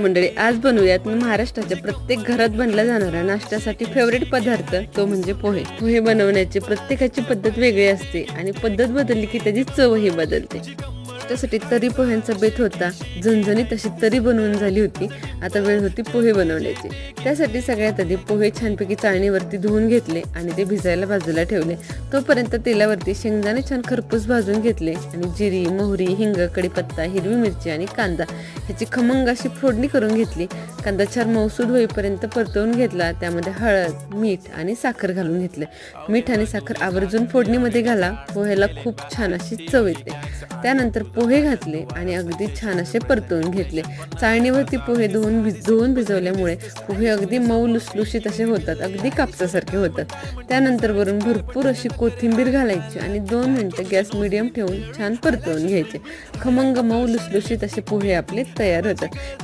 मंडळी आज बनवूयात महाराष्ट्राच्या प्रत्येक घरात बनला जाणारा नाश्त्यासाठी फेवरेट पदार्थ तो म्हणजे पोहे. पोहे बनवण्याची प्रत्येकाची पद्धत वेगळी असते आणि पद्धत बदलली की त्याची चवही बदलते. त्यासाठी तरी पोह्यांचा बेत होता. झणझणी तशी तरी बनवून झाली होती. आता वेळ होती पोहे बनवण्याची. त्यासाठी सगळ्यात आधी पोहे छानपैकी चाळणीवरती धुवून घेतले आणि ते भिजायला बाजूला ठेवले. तोपर्यंत तेलावरती शेंगदाणे छान खरपूस भाजून घेतले आणि जिरी मोहरी हिंग कडीपत्ता हिरवी मिरची आणि कांदा ह्याची खमंग अशी फोडणी करून घेतली. कांदा छान मौसूद होईपर्यंत परतवून घेतला. त्यामध्ये हळद मीठ आणि साखर घालून घेतले. मीठ आणि साखर आवर्जून फोडणीमध्ये घाला. पोह्याला खूप छान अशी चव येते. त्यानंतर पोहे घातले आणि अगदी छान असे परतवून घेतले. चाळणीवरती पोहे धुवून भिज धुवून भिजवल्यामुळे पोहे अगदी मऊ लुसलुशीत असे होतात. अगदी कापसासारखे होतात. त्यानंतर वरून भरपूर अशी कोथिंबीर घालायची आणि दोन मिनटं गॅस मिडियम ठेवून छान परतवून घ्यायचे. खमंग मऊ लुसलुशीत असे पोहे आपले तयार होतात.